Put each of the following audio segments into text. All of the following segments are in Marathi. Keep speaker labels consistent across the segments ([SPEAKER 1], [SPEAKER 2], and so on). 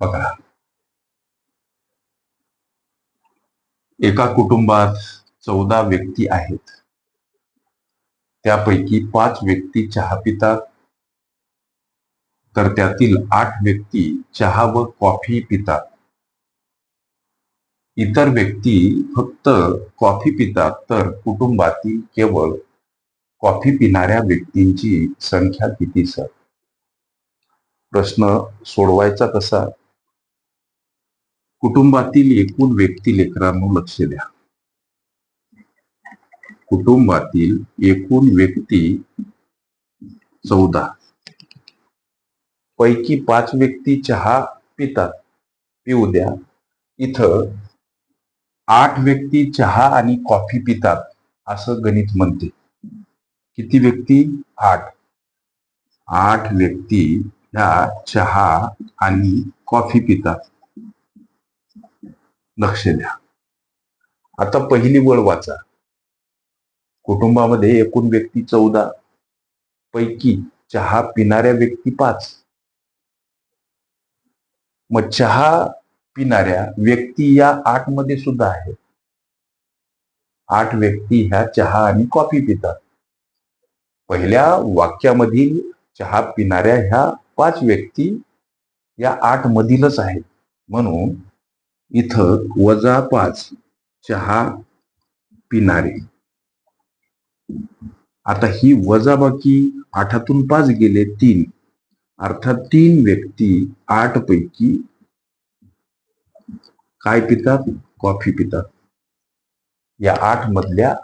[SPEAKER 1] बघा. एका कुटुंबात चौदा व्यक्ती आहेत. त्यापैकी पाच व्यक्ती चहा पितात. तर त्यातील आठ व्यक्ती चहा व कॉफी पितात. इतर व्यक्ती फक्त कॉफी पितात तर कुटुंबातील केवळ कॉफी पिणाऱ्या व्यक्तींची संख्या किती सर? प्रश्न सोडवायचा कसा? कुटुंबातील एकूण व्यक्ती लेकरांनो लक्ष द्या. कुटुंबातील एकूण व्यक्ती चौदा. पैकी पाच व्यक्ती चहा पितात पिऊ द्या. इथं आठ व्यक्ती चहा आणि कॉफी पितात असं गणित म्हणते. किती व्यक्ती? आठ. आठ व्यक्ती ह्या चहा आणि कॉफी पितात. लक्ष द्या. आता पहिली वळ वाचा. कुटुंबामध्ये एकूण व्यक्ती चौदा पैकी चहा पिणाऱ्या व्यक्ती पाच. मग चहा पिणाऱ्या व्यक्ती या आठमध्ये सुद्धा आहेत. आठ व्यक्ती ह्या चहा आणि कॉफी पितात. पहिल्या वाक्यामधील चहा पिणाऱ्या ह्या पाच व्यक्ती या आठ मधीलच आहेत. म्हणून इथं वजा पाच चहा पिणारे. आता ही वजाबाकी आठातून पाच गेले तीन. अर्थात तीन व्यक्ती आठ पैकी काय पितात? कॉफी पितात. या आठ मधल्या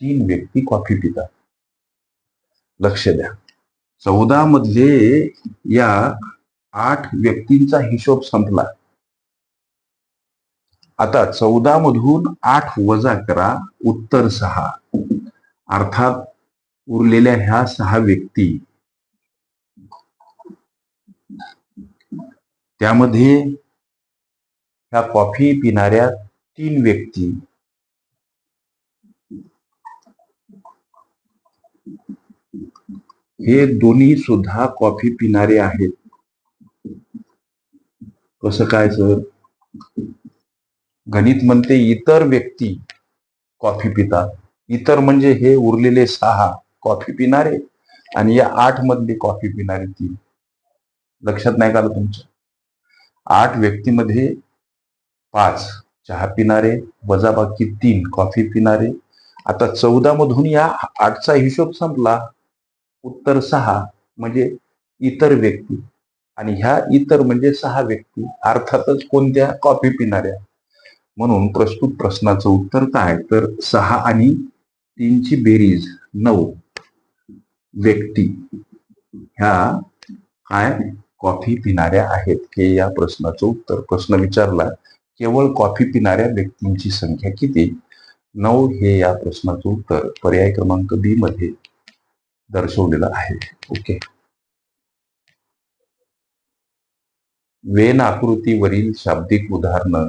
[SPEAKER 1] तीन व्यक्ती कॉफी पितात. लक्ष द्या. चौदा मधले या आठ व्यक्तींचा हिशोब संपला. आता चौदा मधून आठ वजा करा उत्तर सहा. अर्थात उरलेल्या ह्या सहा व्यक्ती त्यामध्ये ह्या कॉफी पिणाऱ्या तीन व्यक्ती हे दोन्ही सुद्धा कॉफी पिणारे आहेत. कसं काय सर? गणित म्हणते इतर व्यक्ती कॉफी पितात. इतर म्हणजे हे उरलेले सहा कॉफी पिणारे आणि या आठ मधली कॉफी पिणारे तीन. लक्षात नाही का तुमचं? आठ व्यक्तीमध्ये पाच चहा पिणारे वजाबाकी तीन कॉफी पिणारे. आता चौदा मधून या आठचा हिशोब संपला. उत्तर सहा म्हणजे इतर व्यक्ती. आणि ह्या इतर म्हणजे सहा व्यक्ती अर्थातच कोणत्या? कॉफी पिणाऱ्या. म्हणून प्रस्तुत प्रश्नाचं उत्तर काय? तर सहा आणि तीनची बेरीज नऊ. व्यक्ती. ह्या काय? कॉफी पिणाऱ्या आहेत हे या प्रश्नाचं उत्तर. प्रश्न विचारला केवळ कॉफी पिणाऱ्या व्यक्तींची संख्या किती? नऊ हे या प्रश्नाचं उत्तर. पर्याय क्रमांक बी मध्ये दर्शवलेलं आहे. ओके. वेन आकृतीवरील शाब्दिक उदाहरणं